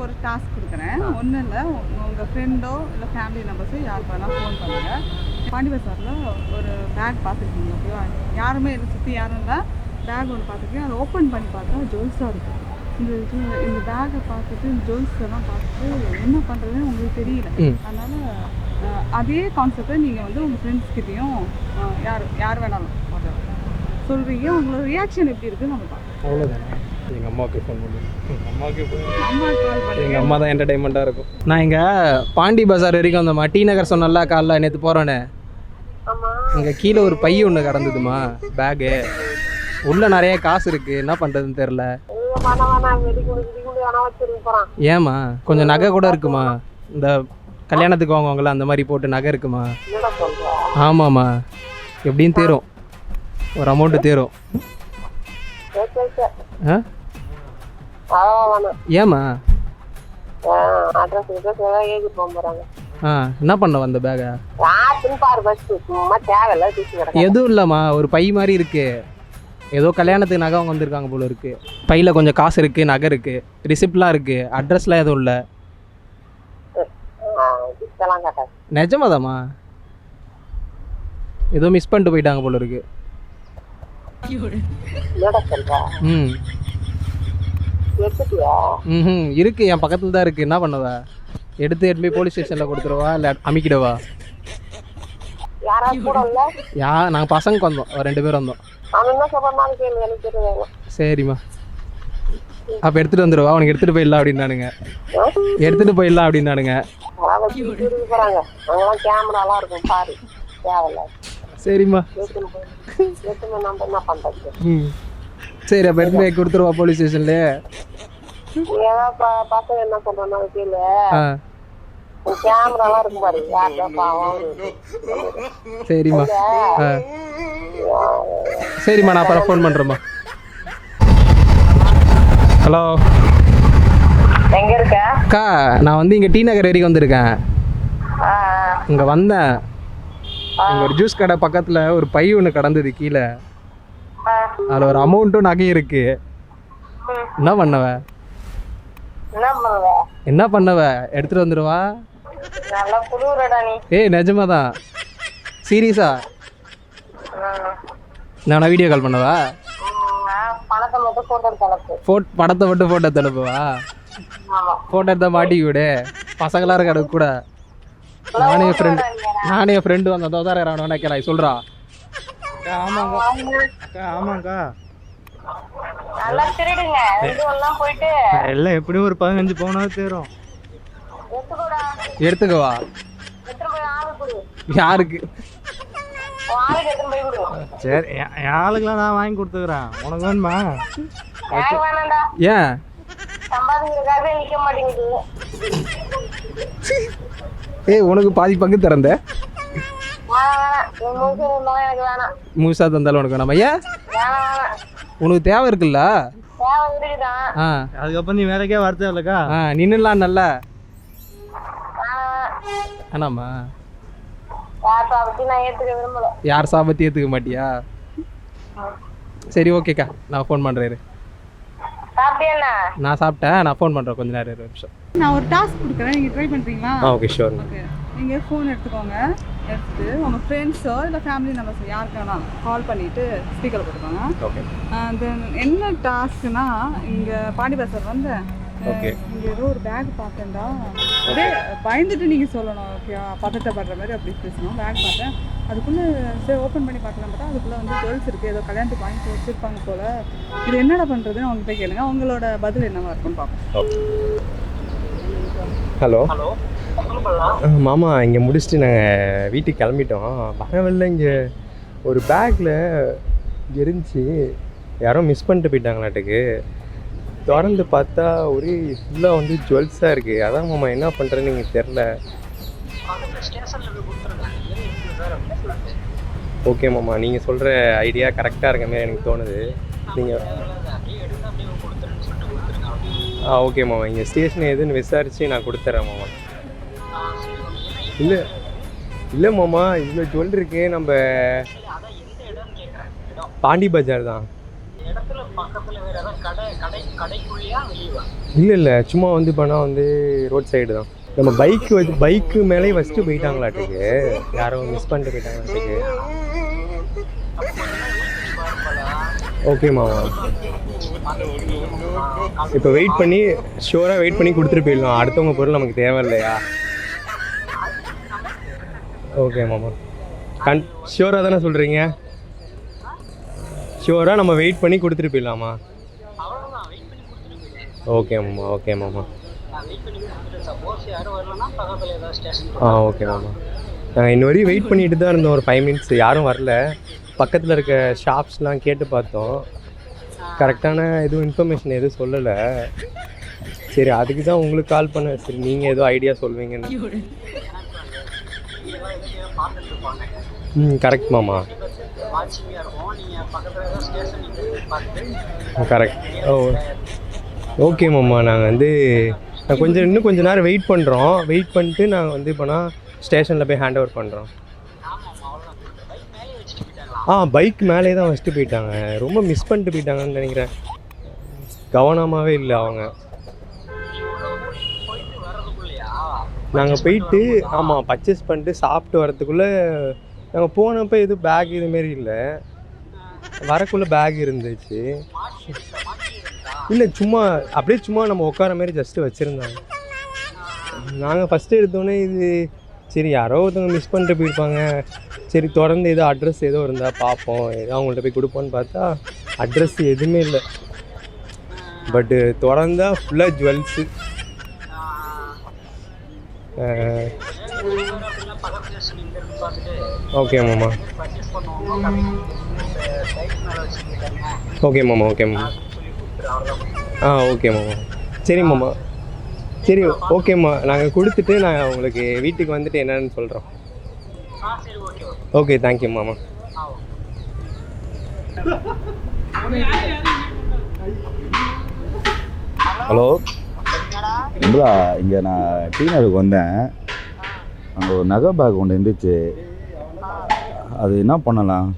உங்களுக்கு ஒரு டாஸ்க் கொடுக்குறேன். ஒன்றும் இல்லை உங்கள் ஃப்ரெண்டோ இல்லை ஃபேமிலி மெம்பர்ஸோ யாருக்கு வேணால் ஃபோன் பண்ணுங்கள் பாண்டி பசாரில் ஒரு பேக் பார்த்துருக்கீங்க ஓகேவா யாருமே இல்லை சுற்றி யாரும் இல்லை. பேக் ஒன்று பார்த்துருக்கேன் அதை ஓப்பன் பண்ணி பார்த்தா ஜுவல்ஸாக இருக்குது இந்த இது இந்த பேக்கை பார்த்துட்டு ஜுவல்ஸ் எல்லாம் பார்த்துட்டு என்ன பண்ணுறதுன்னு உங்களுக்கு தெரியல. அதனால் அதே கான்செப்டை நீங்கள் வந்து உங்கள் ஃப்ரெண்ட்ஸ்கிட்டையும் யார் யார் வேணாலும் சொல்கிறீங்க உங்களோட ரியாக்ஷன் எப்படி இருக்குன்னு நம்ம பார்க்கலாம். அவ்வளோதானே எங்கள் அம்மாவுக்கு ஃபோன் பண்ணி. எங்கள் அம்மாவுக்கு எங்கள் அம்மா தான் என்டர்டைன்மெண்ட்டாக இருக்கும். நான் இங்கே பாண்டி பஜார் வரைக்கும் வந்தோம்மா. டி நகர் சொன்னல காலைல நேற்று போகிறோன்னே இங்கே கீழே ஒரு பை ஒன்று கடந்ததுமா பேகு உள்ளே நிறைய காசு இருக்குது என்ன பண்ணுறதுன்னு தெரில ஏம்மா கொஞ்சம் நகை கூட இருக்குமா? இந்த கல்யாணத்துக்கு வாங்குவாங்கல்ல அந்த மாதிரி போட்டு நகை இருக்குமா? ஆமாம்மா. எப்படின்னு தேரும். ஒரு அமௌண்ட்டு தேரும். ஆ? ஆ என்ன பண்ண வந்த பேகை எதுவும் இல்லைம்மா ஒரு பை மாதிரி இருக்கு. ஏதோ கல்யாணத்துக்கு நகை அவங்க வந்திருக்காங்க போல இருக்கு. பையில் கொஞ்சம் காசு இருக்கு நகை இருக்கு ரிசிப்ட்லாம் இருக்கு அட்ரஸ்லாம் எதுவும் இல்லை. நிஜமாதாம்மா? ஏதோ மிஸ் பண்ணிட்டு போயிட்டாங்க போல இருக்கு. ம். ம் இருக்கு என் பக்கத்தில் தான் இருக்கு. என்ன பண்ணுவ? எடுத்து எடுத்து போய் போலீஸ் ஸ்டேஷனில் கொடுத்துருவா இல்லை அமிக்கிடவா? யா நாங்கள் பசங்களுக்கு வந்தோம். ரெண்டு பேரும் வந்தோம். சரிம்மா. அப்போ எடுத்துகிட்டு வந்துடுவா உனக்கு எடுத்துகிட்டு போயிடலாம் அப்படின்னானுங்க. எடுத்துகிட்டு போயிடலாம் அப்படின்னானுங்க. சரிம்மா. சரி அப்போ எடுத்து கொடுத்துருவா போலீஸ் ப- பசங்க என்ன கேமராலாம் இருக்கும் பாரு. பாவம் சரிம்மா. ஆ. சரிம்மா நான் அப்புறம் ஃபோன் பண்ணுறேம்மா ஹலோ. எங்க இருக்க? அக்கா நான் வந்து இங்கே டி நகர் வரைக்கும் வந்திருக்கேன். இங்கே வந்தேன். இங்கே ஒரு ஜூஸ் கடை பக்கத்தில் ஒரு பை ஒன்று கடந்தது கீழே. அதில் ஒரு அமௌண்ட்டும் நகையும் இருக்கு. என்ன பண்ணவ? என்ன பண்ணுவ? எடுத்துகிட்டு வந்துடுவா. நல்லா புழுவுறடா நீ. ஏய் நிஜமா தான் சீரியஸா. நான் வீடியோ கால் பண்ணவா? போட்டோ எடுத்து படத்தை மட்டும் ஃபோட்டோ தனுப்புவா ஆமா. ஃபோட்டோ எடுத்தால் மாட்டிக்க விடு. பசங்களாம் இருக்க கூட. நானே என் ஃப்ரெண்டு நானே என் ஃப்ரெண்டு வந்த தோதார வேணா கேட்கலாம் சொல்கிறா ஆமாங்க. அக்கா ஆமாங்க்கா நல்லா திருடுங்க. எல்லாம் போயிட்டு எல்லாம் எப்படியும் ஒரு பதினஞ்சு பவுனாவது தேரும். எடுத்துக்கோடா. எடுத்துக்கவா? யாருக்கு? சரி என் ஆளுக்கெல்லாம் நான் வாங்கி கொடுத்துக்கிறேன். உனக்கு வேணுமா? ஏன்? ஏய் உனக்கு பாதி பங்கு திறந்த? முழுசா தந்தாலும் உனக்கு வேணாமா? ஏன்? உனக்கு தேவை இருக்குல்ல? ஆ. அதுக்கப்புறம் நீ வேலைக்கே வர தேவையில்லக்கா? ஆ நின்றுலாம் நல்ல. ஆனாம்மா யார் சாப்பிட்டு நான் ஏத்துக்க விரும்பல. யார் சாபத்தி ஏற்றுக்க மாட்டியா? சரி ஓகேக்கா. நான் ஃபோன் பண்ணுறேன் சாப்பிட்டியா நான் சாப்பிட்டேன். நான் ஃபோன் பண்ணுறேன் கொஞ்ச நேரம் நிமிஷம். நான் ஒரு டாஸ்க் கொடுக்குறேன். நீங்கள் ட்ரை பண்ணுறீங்களா ஓகே ஷோர் ஓகே நீங்கள் ஃபோன் எடுத்துக்கோங்க. எடுத்துட்டு உங்கள் ஃப்ரெண்ட்ஸோ இல்லை ஃபேமிலி மெம்பர்ஸ் யாருக்கு வேணாலும் கால் பண்ணிவிட்டு ஸ்பீக்கரில் போட்டுக்கோங்க. ஓகே தென் என்ன டாஸ்க்னா இங்கே பாண்டி பசார் வந்து. இங்கே ஏதோ ஒரு பேக் பார்த்தேன்டா. அப்படியே பயந்துட்டு நீங்கள் சொல்லணும் ஓகேவா பதட்டப்படுற மாதிரி அப்படி பேசணும். பேக் பார்த்தேன். அதுக்குள்ளே சரி ஓப்பன் பண்ணி பார்க்கலாம் பார்த்தா அதுக்குள்ளே வந்து ஜுவல்ஸ் இருக்குது ஏதோ கல்யாணத்துக்கு வாங்கி வச்சுருப்பாங்க போல். இது என்னடா பண்ணுறதுன்னு அவங்ககிட்ட கேளுங்க. அவங்களோட பதில் என்னவா இருக்குன்னு பார்ப்போம். ஹலோ மாமா இங்கே முடிச்சுட்டு நாங்கள் வீட்டுக்கு கிளம்பிட்டோம். வரவில்லை இங்கே ஒரு பேக்கில் இருந்துச்சு. யாரோ மிஸ் பண்ணிட்டு போயிட்டாங்களாட்டுக்கு. திறந்து பார்த்தா ஒரே ஃபுல்லாக வந்து ஜுவல்ஸாக இருக்குது அதான் மாமா என்ன பண்ணுறேன்னு எனக்கு தெரில ஓகே மாமா நீங்கள் சொல்கிற ஐடியா கரெக்டாக இருக்க மாதிரி எனக்கு தோணுது. நீங்கள் ஆ ஓகே மாமா. இங்கே ஸ்டேஷன் எதுன்னு விசாரித்து நான் கொடுத்துட்றேன் மாமா. இல்லை இல்லை மாமா இவ்வளோ ஜுவல் இருக்கு நம்ம பாண்டி பஜார் தான். இல்லை இல்லை சும்மா வந்து பண்ணால் வந்து ரோட் சைடு தான். நம்ம பைக்கு வந்து பைக்கு மேலேயே ஃபஸ்ட்டு போயிட்டாங்களாட்டுக்கு. யாரும் மிஸ் பண்ணிட்டு போயிட்டாங்களாட்டுக்கு. ஓகே மாமா. இப்போ வெயிட் பண்ணி ஷோராக வெயிட் பண்ணி கொடுத்துட்டு போயிடலாம். அடுத்தவங்க பொருள் நமக்கு தேவை இல்லையா ஓகே மாமா. கன் ஷூராக தானே சொல்கிறீங்க ஷூராக நம்ம வெயிட் பண்ணி கொடுத்துட்டு போயிடலாமா? ஓகே மாமா ஓகே மாமா. ஆ ஓகே மாமா. நாங்கள் இன்ன வரையும் வெயிட் பண்ணிட்டு தான் இருந்தோம். ஒரு ஃபைவ் மினிட்ஸ் யாரும் வரல. பக்கத்தில் இருக்க ஷாப்ஸ்லாம் கேட்டு பார்த்தோம். கரெக்டான எதுவும் இன்ஃபர்மேஷன் எதுவும் சொல்லலை. சரி அதுக்கு தான் உங்களுக்கு கால் பண்ண சரி நீங்கள் எதுவும் ஐடியா சொல்வீங்கன்னு. ம் கரெக்ட் மாமா. கரெக்ட் ஓ ஓகே மாமா. நாங்கள் வந்து நான் கொஞ்சம் இன்னும் கொஞ்ச நேரம் வெயிட் பண்ணுறோம் வெயிட் பண்ணிட்டு நாங்கள் வந்து இப்போனா ஸ்டேஷனில் போய் ஹேண்ட் ஓவர் பண்ணுறோம் ஆ பைக் மேலே தான் வச்சுட்டு போயிட்டாங்க. ரொம்ப மிஸ் பண்ணிட்டு போயிட்டாங்கன்னு நினைக்கிறேன். கவனமாகவே இல்லை அவங்க. நாங்கள் போயிட்டு ஆமாம் பர்ச்சேஸ் பண்ணிட்டு சாப்பிட்டு வரத்துக்குள்ளே நாங்கள் போனப்போ எதுவும் பேக் இதுமாரி இல்லை. வரக்குள்ளே பேக் இருந்துச்சு. இல்லை சும்மா அப்படியே சும்மா நம்ம உட்கார மாதிரி ஜஸ்ட்டு வச்சுருந்தாங்க. நாங்கள் ஃபஸ்ட்டு எடுத்தோன்னே இது சரி யாரோ ஒருத்தவங்க மிஸ் பண்ணிட்டு போயிருப்பாங்க. சரி தொடர்ந்து ஏதோ அட்ரஸ் ஏதோ இருந்தால் பார்ப்போம் ஏதோ அவங்கள்ட்ட போய் கொடுப்போன்னு பார்த்தா அட்ரஸ் எதுவுமே இல்லை. பட்டு திறந்தா ஃபுல்லாக ஜுவல்ஸு ஓகே மாமா ஓகே மாமா ஓகே மாமா ஆ ஓகே மாமா சரி மாமா சரி ஓகேம்மா நாங்கள் கொடுத்துட்டு நான் உங்களுக்கு வீட்டுக்கு வந்துட்டு என்னன்னு சொல்கிறோம் ஓகே தேங்க்யூ மாமா ஹலோ இம்பலா இங்கே நான் டீநகருக்கு வந்தேன். அங்கே ஒரு நகை பேக் ஒன்று இருந்துச்சு. அது என்ன பண்ணலாம்?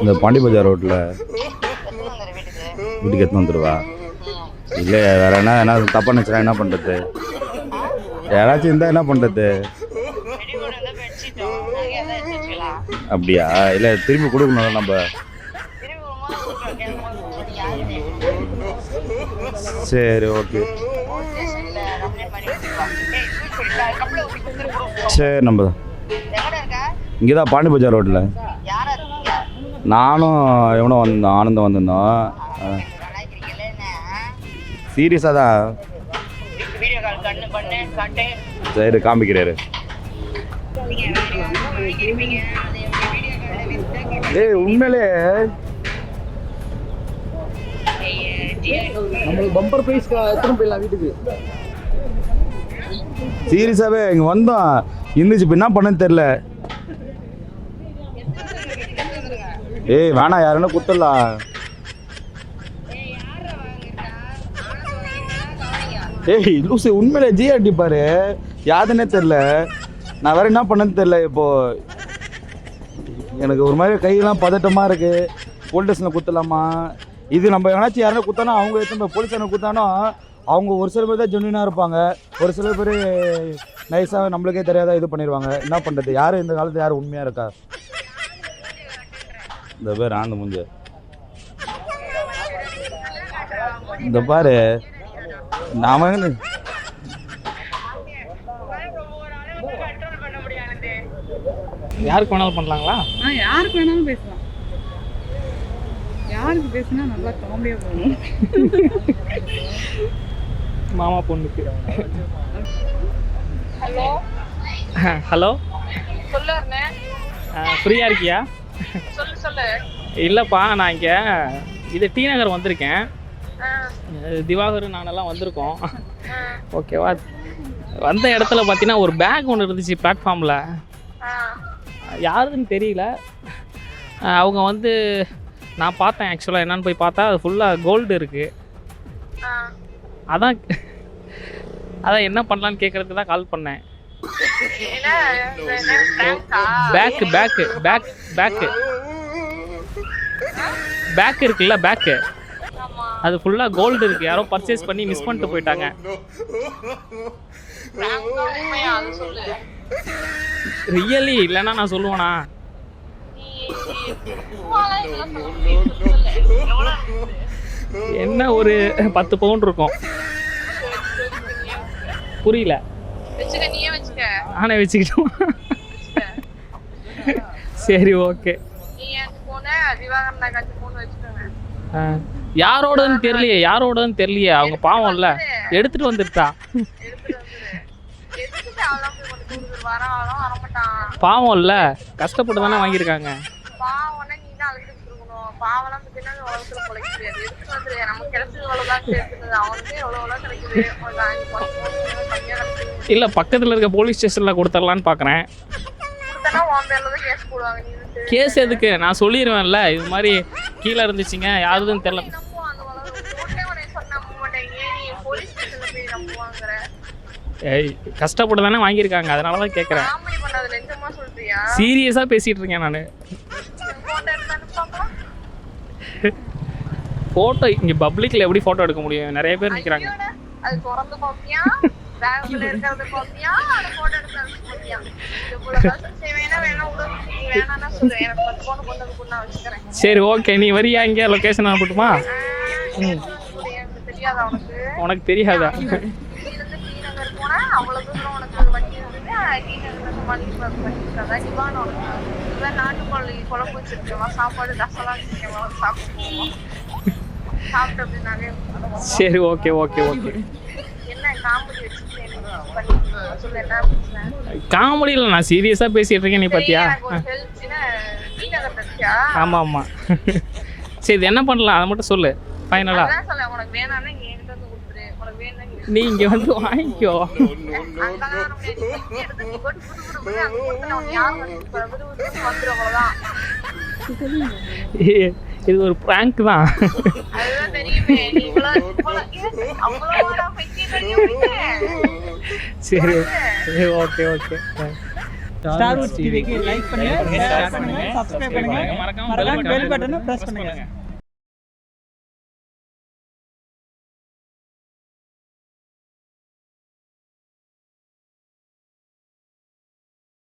இந்த பாண்டி பஜார் ரோட்டில் வீட்டுக்கு எடுத்து வந்துடுவா. இல்லை வேற என்ன என்ன தப்பாக நினச்சா என்ன பண்ணுறது யாராச்சும் இருந்தால் என்ன பண்ணுறது அப்படியா? இல்லை திரும்பி கொடுக்கணும் நம்ம. சரி ஓகே. சரி நம்ம இங்கே தான் பாண்டி பஜார் ரோட்டில். நானும் எவனோ வந்தோம் ஆனந்தம் வந்திருந்தோம். சீரியஸாக தான். சரி காமிக்கிறாரு. ஏய் உண்மையிலே நம்மளுக்கு பம்பர் ப்ரைஸ் எத்தனை போயிடலாம் வீட்டுக்கு? சீரியஸாகவே இங்கே வந்தோம். இருந்துச்சு இப்போ என்ன பண்ணன்னு தெரில ஏய் வேணாம் யாருன்னா குத்துடலாம் ஏய் லூசு உண்மையிலே ஜிஆர்டி பாரு. யாருன்னே தெரில நான் வேற என்ன பண்ணேன்னு தெரில இப்போ. எனக்கு ஒரு மாதிரி கையெல்லாம் பதட்டமாக இருக்கு. போலீஸ் ஸ்டேஷனில் குத்தலாமா இது நம்ம எவனாச்சும் யாரும் குத்தானோ அவங்க எடுத்து போலீஸ் ஸ்டேஷனில் குத்தானோ அவங்க ஒரு சில பேர் தான் ஜென்யூனாக இருப்பாங்க. ஒரு சில பேர் நைஸாக நம்மளுக்கே தெரியாத இது பண்ணிடுவாங்க என்ன பண்ணுறது யார் இந்த காலத்தில் யார் உண்மையாக இருக்கா? இந்த பேர் ஆந்த முஞ்ச. இந்த பாரு நாம யாருக்கு வேணாலும் பண்ணலாங்களா? யாருக்கு வேணாலும் பேசலாம். யாருக்கு பேசினா நல்லா காமெடியாக போகணும் மாமா பொண்ணுக்கு ஹலோ. ஹலோ. ஃப்ரீயாக இருக்கியா? சொல்லு சொல்லு. இல்லைப்பா நான் இங்கே இது டி நகர் வந்திருக்கேன். திவாகர் நானெல்லாம் வந்திருக்கோம். ஓகேவா வந்த இடத்துல பார்த்தீங்கன்னா ஒரு பேக் ஒன்று இருந்துச்சு பிளாட்ஃபார்மில் யாருன்னு தெரியல. அவங்க வந்து நான் பார்த்தேன் ஆக்சுவலாக என்னன்னு போய் பார்த்தா அது ஃபுல்லாக கோல்டு இருக்குது அதான் அதான் என்ன பண்ணலான்னு கேட்குறதுக்கு தான் கால் பண்ணேன். Bag bag bag bag bag இருக்குல்ல பேக்கு அது ஃபுல்லாக கோல்டு இருக்குது யாரோ பர்ச்சேஸ் பண்ணி மிஸ் பண்ணிட்டு போயிட்டாங்க. ரியலி இல்லைன்னா நான் சொல்லுவேனா? என்ன ஒரு பத்து பவுன் இருக்கும்? புரியல. நானே வச்சுக்கிட்டோம்? சரி ஓகே. யாரோடன்னு தெரியலையே யாரோடன்னு தெரியலையே அவங்க பாவம்ல. எடுத்துட்டு வந்துட்டா எடுத்துட்டு வந்துரு எதுக்கு அவெல்லாம் வரமாட்டான். பாவம்ல கஷ்டப்பட்டு தானே வாங்கியிருக்காங்க. இல்லை பக்கத்தில் இருக்க போலீஸ் ஸ்டேஷனில் கொடுத்துடலான்னு வந்து கேஸ் எதுக்கு? நான் சொல்லிடுவேன்ல இது மாதிரி கீழே இருந்துச்சுங்க. யாருதுன்னு தெரியல. கஷ்டப்பட்டு தானே வாங்கியிருக்காங்க. அதனால தான் கேட்குறேன் சீரியஸாக பேசிகிட்டு இருக்கேன் நான். ஃபோட்டோ இங்கே பப்ளிக்கில் எப்படி ஃபோட்டோ எடுக்க முடியும்? நிறைய பேர் நிற்கிறாங்க சரி ஓகே நீ வரியா? இங்கே லொக்கேஷன் அனுப்பட்டுமா? உனக்கு தெரியாதா? இவன் நாட்டுக்கோழி குழம்பு வச்சிருக்கேன் சொல்லு ரசம்லாம் சாப்பிட்டு சாப்பிட்டு அப்படின்னாலே சரி ஓகே ஓகே ஓகே. என்ன காமெடி காமெடியில் நான் சீரியஸாக பேசிகிட்டு இருக்கேன் நீ தச்சியா ஆமாம் ஆமாம் சரி இது என்ன பண்ணலாம்? அதை மட்டும் சொல்லு சொல்ல உனக்கு வேணாம்னா நீ என்கிட்ட வந்து கொடுத்துரு உனக்கு வேணும்னா நீ நீ இங்கே வந்து வாங்கிக்கோ. இது ஒரு ப்ராங்க் தான்? சரி சரி ஓகே ஓகே ஸ்டார் லைக் பண்ணுங்க ஷேர் பண்ணுங்க சப்ஸ்கிரைப் பண்ணுங்க. மறக்காம பெல் பட்டனை பிரஸ் பண்ணுங்க.